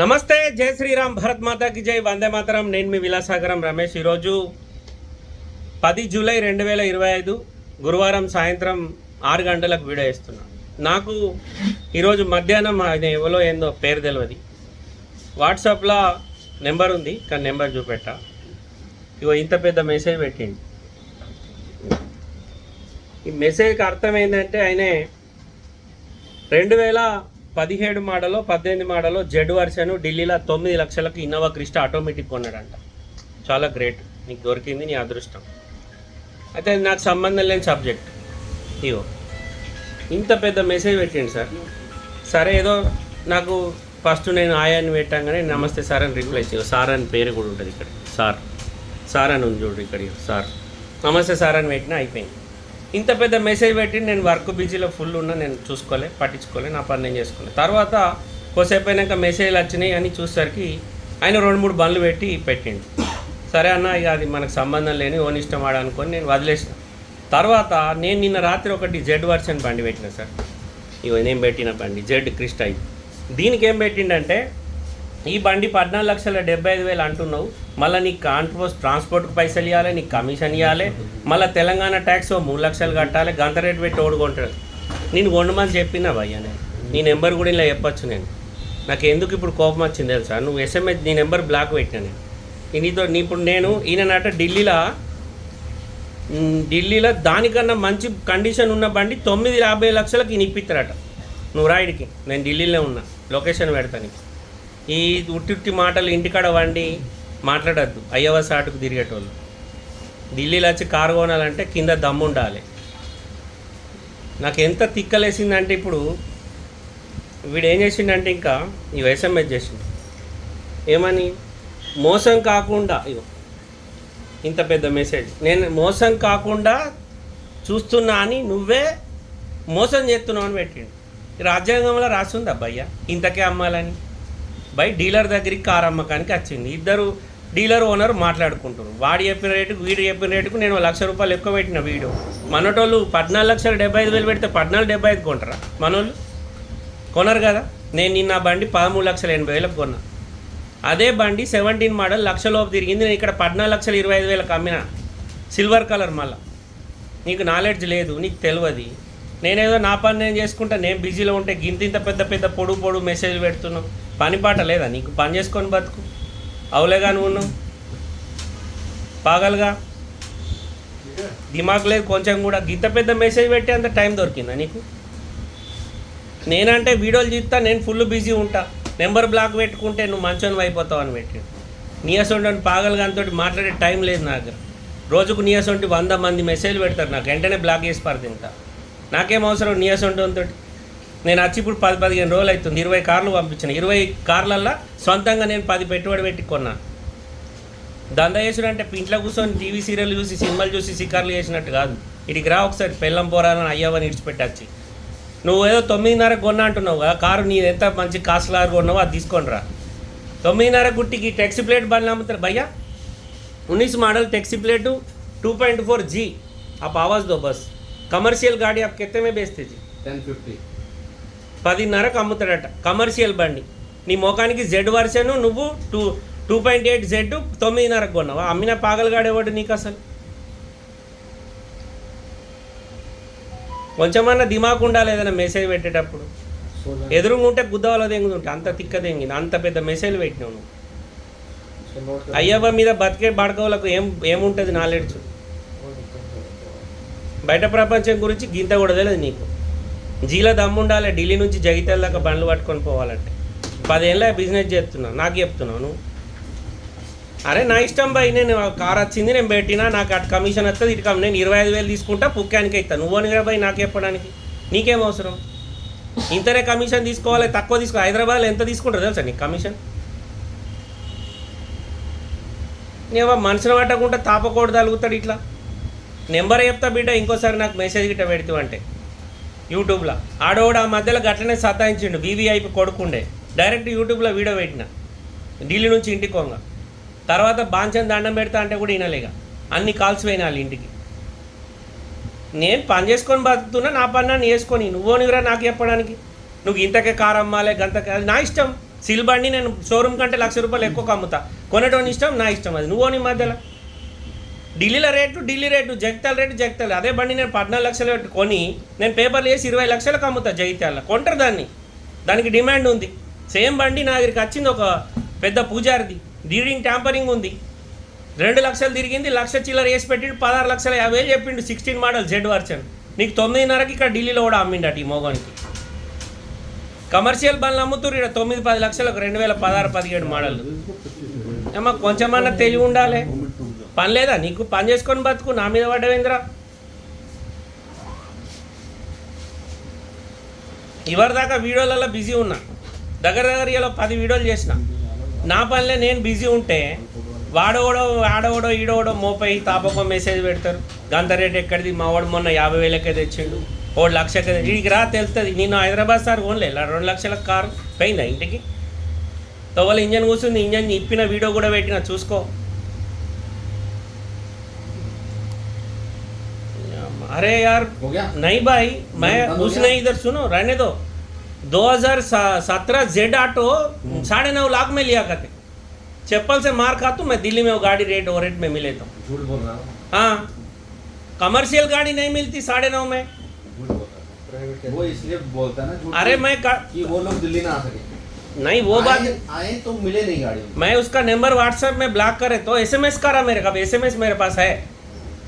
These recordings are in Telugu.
నమస్తే జై శ్రీరామ్ భరత్ మాతాకి జై వందే మాతరం. నేను మీ విలాసాగరం రమేష్ ఈరోజు పది జూలై రెండు వేల ఇరవై ఐదు గురువారం సాయంత్రం ఆరు గంటలకు వీడియో ఇస్తున్నాను నాకు ఈరోజు మధ్యాహ్నం ఆయన ఎవరో ఏందో పేరు తెలియదు వాట్సాప్లో నెంబర్ ఉంది కానీ నెంబర్ చూపెట్ట. ఇగో ఇంత పెద్ద మెసేజ్ పెట్టింది ఈ మెసేజ్కి అర్థం ఏంటంటే ఆయనే రెండు వేల పదిహేడు మోడలో పద్దెనిమిది మోడలో జెడ్ వర్షన్ ఢిల్లీలో తొమ్మిది లక్షలకు ఇన్నోవా క్రిస్టా ఆటోమేటిక్ కొన్నాడంట. చాలా గ్రేట్ నీకు దొరికింది నీ అదృష్టం. అయితే అది నాకు సంబంధం లేని సబ్జెక్ట్ ఇవో ఇంత పెద్ద మెసేజ్ పెట్టండి సార్. సరే ఏదో నాకు ఫస్ట్ నేను ఆయాన్ని పెట్టాగానే నమస్తే సార్ అని రిప్లై చేయవు సార్ అని పేరు కూడా ఉంటుంది ఇక్కడ. సార్. సార్ అని ఉంది చూడు ఇక్కడ సార్. నమస్తే సార్ అని పెట్టినా అయిపోయింది. ఇంత పెద్ద మెసేజ్ పెట్టి నేను వర్క్ బిజీలో ఫుల్ ఉన్నా నేను చూసుకోలే పట్టించుకోలే నా పని నేను చేసుకోలే తర్వాత కొద్దిసేపు అయినాక మెసేజ్లు వచ్చినాయి అని చూసేసరికి ఆయన రెండు మూడు బండ్లు పెట్టి పెట్టిండు. సరే అన్న ఇక అది మనకు సంబంధం లేని ఓన్ ఇష్టం వాడనుకొని అనుకొని నేను వదిలేసిన. తర్వాత నేను నిన్న రాత్రి ఒకటి జెడ్ వర్షన్ బండి పెట్టిన సార్. ఇవన్నీ నేను పెట్టిన బండి జెడ్ క్రిస్టా దీనికి ఏం పెట్టిండంటే ఈ బండి పద్నాలుగు లక్షల డెబ్బై ఐదు వేలు అంటున్నావు. మళ్ళీ నీకు కాంట్రోస్ ట్రాన్స్పోర్ట్కి పైసలు ఇవ్వాలి నీకు కమిషన్ ఇవ్వాలి మళ్ళీ తెలంగాణ ట్యాక్స్ మూడు లక్షలు కట్టాలి గంత రేటు పెట్టి ఓడుకుంటాడు నేను కొండమని చెప్పినా భయ్య నేను. నీ నెంబర్ కూడా ఇలా చెప్పొచ్చు నేను. నాకు ఎందుకు ఇప్పుడు కోపం వచ్చింది తెలుసా? నువ్వు ఎస్ఎంఎస్ నీ నెంబర్ బ్లాక్ పెట్టాను నేను. నీతో నీ ఇప్పుడు నేను ఈయననట ఢిల్లీలో ఢిల్లీలో దానికన్నా మంచి కండిషన్ ఉన్న బండి తొమ్మిది యాభై లక్షలకు ఇప్పిస్తారట నువ్వు రాయుడికి నేను ఢిల్లీలో ఉన్నా. లొకేషన్ పెడతాను ఈ ఉట్టి ఉట్టి మాటలు ఇంటికాడ వండి మాట్లాడద్దు. అయ్యవ సాటుకు తిరిగేటోళ్ళు. ఢిల్లీలో వచ్చి కారు కొనాలంటే కింద దమ్ము ఉండాలి. నాకు ఎంత తిక్కలేసిందంటే ఇప్పుడు వీడు ఏం చేసిండంటే ఇంకా ఈ ఎస్ఎంఎస్ చేసిండు. ఏమని? మోసం కాకుండా ఇగో ఇంత పెద్ద మెసేజ్ నేను మోసం కాకుండా చూస్తున్నా అని నువ్వే మోసం చేస్తున్నావు అని పెట్టిండు. రాజ్యాంగంలో రాసింది అబ్బాయ్య. ఇంతకే అమ్మాలని. బై డీలర్ దగ్గరికి కారు అమ్మకానికి వచ్చింది ఇద్దరు డీలర్ ఓనర్ మాట్లాడుకుంటారు వాడు చెప్పిన రేటుకు వీడు చెప్పిన రేటుకు నేను లక్ష రూపాయలు ఎక్కువ పెట్టిన వీడు మనటోళ్ళు పద్నాలుగు లక్షల డెబ్బై ఐదు వేలు పెడితే పద్నాలుగు డెబ్బై ఐదు కొంటారా? మనోళ్ళు? కొనరు కదా? నేను నిన్న బండి పదమూడు లక్షల ఎనభై వేలకు కొన్నా. అదే బండి సెవెంటీన్ మోడల్ లక్షలోపు తిరిగింది. నేను ఇక్కడ పద్నాలుగు లక్షల ఇరవై ఐదు వేలకు అమ్మిన. సిల్వర్ కలర్ మళ్ళా. నీకు నాలెడ్జ్ లేదు నీకు తెలియదు నేనేదో నా పని నేను చేసుకుంటా నేను బిజీలో ఉంటే గింత ఇంత పెద్ద పెద్ద పొడుగు పొడుగు మెసేజ్ పెడుతున్నావు. పని పాట లేదా? నీకు పని చేసుకొని బతుకు. అవులేగా నువ్వు ఉన్నావు పాగలుగా. దిమాగ్ లేదు కొంచెం కూడా. గిత్త పెద్ద మెసేజ్ పెట్టే అంత టైం దొరికిందా నీకు? నేనంటే వీడియోలు చూస్తా నేను ఫుల్ బిజీ ఉంటా. నెంబర్ బ్లాక్ పెట్టుకుంటే నువ్వు మంచోని అయిపోతావు అని పెట్టాడు. నీయసొంటి పాగలుగానితో మాట్లాడే టైం లేదు నా దగ్గర. రోజుకు నీయసొంటి వంద మంది మెసేజ్ పెడతారు నాకు. వెంటనే బ్లాక్ చేసి పడుతుంటా నాకేం అవసరం నీయసొంటితోటి నేను వచ్చి ఇప్పుడు పది పదిహేను రోజులు అవుతుంది ఇరవై కార్లు పంపించిన ఇరవై కార్లల్లో సొంతంగా నేను పది పెట్టుబడి పెట్టి కొన్నా దందా చేసుడు అంటే ఇంట్లో కూర్చొని టీవీ సీరియల్ చూసి సినిమాలు చూసి సికార్లు చేసినట్టు కాదు ఇటుకి రా ఒకసారి పెళ్ళం పోరాలని అయ్యవని ఇడిచిపెట్టచ్చి నువ్వు ఏదో తొమ్మిదిన్నర కొన్నా అంటున్నావు కదా కారు నీ ఎంత మంచి కాస్ట్లార్ కొన్నావో అది తీసుకొని రా తొమ్మిదిన్నర గుట్టికి టెక్సీ ప్లేట్ బండ్లు అమ్ముతారు భయ్యా उन्नीस model taxi plate two point four जी आप आवाज़ दो बस కమర్షియల్ గాడి आप कितने में बेचते जी టెన్ ఫిఫ్టీ పదిన్నరకు అమ్ముతాడట. కమర్షియల్ బండి. నీ ముఖానికి జెడ్ వర్షన్ నువ్వు two two point eight Z తొమ్మిదిన్నరకు కొన్నావా? అమ్మిన పాగలగాడేవాడు నీకు అసలు. కొంచెమన్నా దిమాకు ఉండాలి ఏదైనా మెసేజ్ పెట్టేటప్పుడు. ఎదురుగుంటే గుద్దవాళ్ళ దెంగుతుంటే అంత తిక్క దెంగింది. అంత పెద్ద మెసేజ్ పెట్టినావు నువ్వు. అయ్యవ్వ మీద బతికే బడకవులకు ఏం ఏముంటుంది నాలెడ్జ్? బయట ప్రపంచం గురించి గింత కూడా తెలియదు నీకు. జీల దమ్ముండాలి ఢిల్లీ నుంచి జగిత్యాల దాకా బండ్లు పట్టుకొని పోవాలంటే. పదేళ్ళ బిజినెస్ చేస్తున్నావు నాకు చెప్తున్నావు నువ్వు. అరే నా ఇష్టం బై నేను కార్ వచ్చింది నేను పెట్టినా నాకు అటు కమిషన్ వస్తుంది ఇటు నేను ఇరవై ఐదు వేలు తీసుకుంటా పుక్కానికి అవుతాను నువ్వు అని బై నాకు చెప్పడానికి. నీకేం అవసరం? ఇంతనే కమిషన్ తీసుకోవాలి తక్కువ తీసుకో హైదరాబాద్లో ఎంత తీసుకుంటారు తెలుసా నీకు కమిషన్? నేవా మనుషులు పట్టకుండా తాపకూడదు తలుగుతాడు ఇట్లా. నెంబర్ చెప్తా బిడ్డ ఇంకోసారి నాకు మెసేజ్ గిట్ట పెడుతూ అంటే. యూట్యూబ్లో. ఆడోడు ఆ మధ్యలో గట్లనే సతాయించిండు బీవీఐపీ కొడుకుండే. డైరెక్ట్ యూట్యూబ్లో వీడియో పెట్టిన. ఢిల్లీ నుంచి ఇంటికి కొంగ తర్వాత బాంచన్ దండం పెడతా అంటే కూడా వినలేక అన్ని కాల్స్ పోయినాలి ఇంటికి. నేను పని చేసుకొని బతుకుతున్నా నా పని నన్ను వేసుకొని నువ్వు నువ్వురా నాకు చెప్పడానికి. నువ్వు ఇంతకే కారు అమ్మాలే గంతకే అది నా ఇష్టం. సిల్బండి నేను షోరూమ్ కంటే లక్ష రూపాయలు ఎక్కువ అమ్ముతా కొనటోని ఇష్టం నా ఇష్టం అది. నువ్వు నీ మధ్యలో. ఢిల్లీలో rate Delhi rate Jagtial rate Jagtial. అదే బండి నేను పద్నాలుగు లక్షలు పెట్టి కొని నేను పేపర్లు వేసి ఇరవై లక్షలకు అమ్ముతా జగిత్యాల. కొంటారు దాన్ని. దానికి డిమాండ్ ఉంది. సేమ్ బండి నా దగ్గరికి వచ్చింది ఒక పెద్ద పూజారిది. డీడింగ్ ట్యాంపరింగ్ ఉంది. రెండు లక్షలు తిరిగింది లక్ష చిల్లర వేసి పెట్టిండు పదహారు లక్షల యాభై వేలు చెప్పిండు సిక్స్టీన్ మోడల్ జెడ్ వర్షన్. నీకు తొమ్మిదిన్నరకి ఇక్కడ ఢిల్లీలో కూడా అమ్మిండట ఈ మోగానికి. కమర్షియల్ బండ్లు అమ్ముతున్నారు ఇక్కడ తొమ్మిది పది లక్షలకు రెండు వేల పదహారు పదిహేడు మోడల్ అమ్మ కొంచెమన్నా తెలివి ఉండాలి. పని లేదా? నీకు పని చేసుకొని బతుకు నా మీద పడ్డవేంద్రా? ఇవరి దాకా వీడియోలలో బిజీ ఉన్నా. దగ్గర దగ్గర ఇలా పది వీడియోలు చేసిన. నా పనిలో నేను బిజీ ఉంటే వాడోడో ఆడోడో ఈడోడో మోపై తాపకం మెసేజ్ పెడతారు. గంత రేట్ ఎక్కడిది? మా వాడు మొన్న యాభై వేలకే తెచ్చిండు. ఓ లక్షకే వీడికి రా తెలుస్తుంది నేను హైదరాబాద్ సార్ ఓన్లే రెండు లక్షల కారు పోయిందా ఇంటికి? తోవల ఇంజన్ కూర్చుంది. ఇంజన్ ఇప్పిన వీడియో కూడా పెట్టిన. చూసుకో. अरे यार हो गया? नहीं भाई मैं हो उसने इधर सुनो रहने दो। 2017 जेड ऑटो साढ़े नौ लाख में लिया करते। चप्पल से मार खातू मैं दिल्ली में वो गाड़ी रेट और रेट में मिले तो। झूठ बोल रहा हूँ। हाँ कमर्शियल गाड़ी नहीं मिलती साढ़े नौ में। हूँ। वो इसलिए बोलता है ना अरे मैं का, कि वो लोग दिल्ली ना आ सके। नहीं वो बात आए, आए तो मिले नहीं गाड़ी मैं उसका नंबर व्हाट्सएप में ब्लॉक करे तो एसएमएस करा मेरे का एसएमएस मेरे पास है।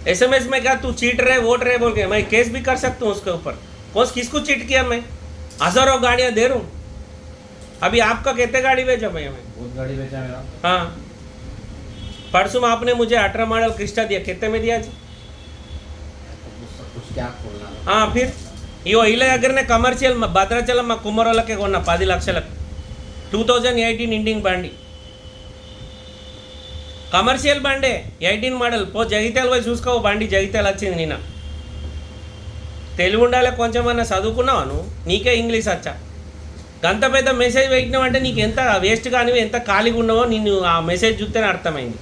एसएमएस में क्या तू चीट रहे वोट रहे बोल के मैं केस भी कर सकता हूँ उसके ऊपर कौन किसको चीट किया मैं हजारों गाड़ियाँ दे रहा हूँ अभी आपका कितने गाड़ी बेचा भैया मैं बहुत गाड़ी बेचा मेरा हाँ परसों में आपने मुझे अठारह मॉडल क्रिस्टा दिया कितने में दिया जी कुछ- कुछ क्या खोलना ఆ, ఫిర్ ఇగో ఇళ్ళ దగ్గరనే కమర్షియల్ మా భద్రాచలం మా కుమ్మరోళ్ళకే కొన్న పది లక్షలకు టూ థౌజండ్ ఎయిటీన్ ఇండింగ్ బండి కమర్షియల్ బండే ఎయిటీన్ మోడల్. పో జగిత్యాల పోయి చూసుకో బండి జగిత్యాల వచ్చింది నిన్న. తెలుగు ఉండాలి కొంచెమన్నా చదువుకున్నావా నువ్వు? నీకే ఇంగ్లీష్ వచ్చా గంత పెద్ద మెసేజ్ పెట్టినావంటే నీకు ఎంత వేస్ట్ కానివి ఎంత ఖాళీగా ఉన్నావో నిన్ను ఆ మెసేజ్ చూస్తేనే అర్థమైంది.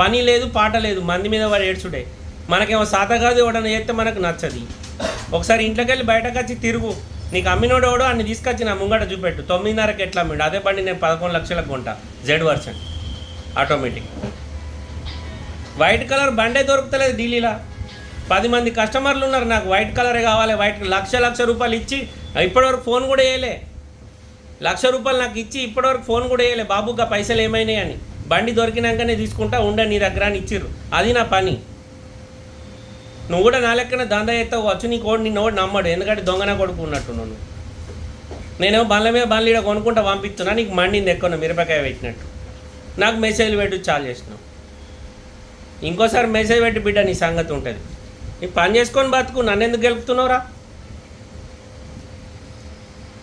పని లేదు పాట లేదు మంది మీద వాడు ఏడ్చుడే. మనకేమో సాత కాదు ఎవడన్నా చేస్తే మనకు నచ్చది. ఒకసారి ఇంట్లోకి వెళ్ళి బయటకు వచ్చి తిరుగు. నీకు అమ్మినోడు ఎవడో అన్ని తీసుకొచ్చి నా ముంగట చూపెట్టు. తొమ్మిదిన్నరకి ఎట్లా అమ్మిడు? అదే బండి నేను పదకొండు లక్షలకు కొంటా. Z version automatic white colour బండే దొరుకుతలేదు ఢిల్లీలో. పది మంది కస్టమర్లు ఉన్నారు నాకు వైట్ కలరే కావాలి వైట్ లక్ష లక్ష రూపాయలు ఇచ్చి ఇప్పటివరకు ఫోన్ కూడా వేయలే. లక్ష రూపాయలు నాకు ఇచ్చి ఇప్పటివరకు ఫోన్ కూడా వేయలే. బాబుగా పైసలు ఏమైనాయి అని. బండి దొరికినాకనే తీసుకుంటా ఉండ నీ దగ్గర అని ఇచ్చిర్రు. అది నా పని. నువ్వు కూడా నా లెక్కన దందా ఎత్తావు వచ్చు నీ కోడి నిన్న ఒకటి నమ్మడు. ఎందుకంటే దొంగన కొడుకు ఉన్నట్టు నువ్వు. నేనేమో బండ్ల మీద బండ్లు ఇక్కడ కొనుక్కుంటా పంపిస్తున్నా నీకు మండింది ఎక్కువ మిరపకాయ పెట్టినట్టు. నాకు మెసేజ్ పెట్టు చాలు చేసినావు ఇంకోసారి మెసేజ్ పెట్టి బిడ్డ నీ సంగతి ఉంటుంది నీ పని చేసుకొని బతుకు నన్ను ఎందుకు గెలుపుతున్నావురా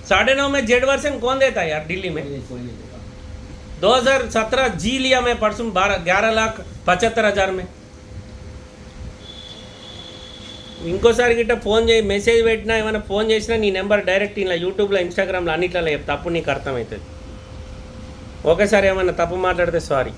साढ़े नौ में जेड वर्सन कौन देता है यार दिल्ली में कोई नहीं देगा 2017 जी लिया मैं परसों बारह ग्यारह लाख पचहत्तर हजार में ఇంకోసారి గిట్ట ఫోన్ చేయి మెసేజ్ పెట్టినా ఏమైనా ఫోన్ చేసినా నీ నెంబర్ డైరెక్ట్ ఇలా యూట్యూబ్లో ఇన్స్టాగ్రామ్లో అన్నిట్లలో చెప్తా అప్పుడు నీకు అర్థమవుతుంది ఒకేసారి ఏమైనా తప్పు మాట్లాడితే సారీ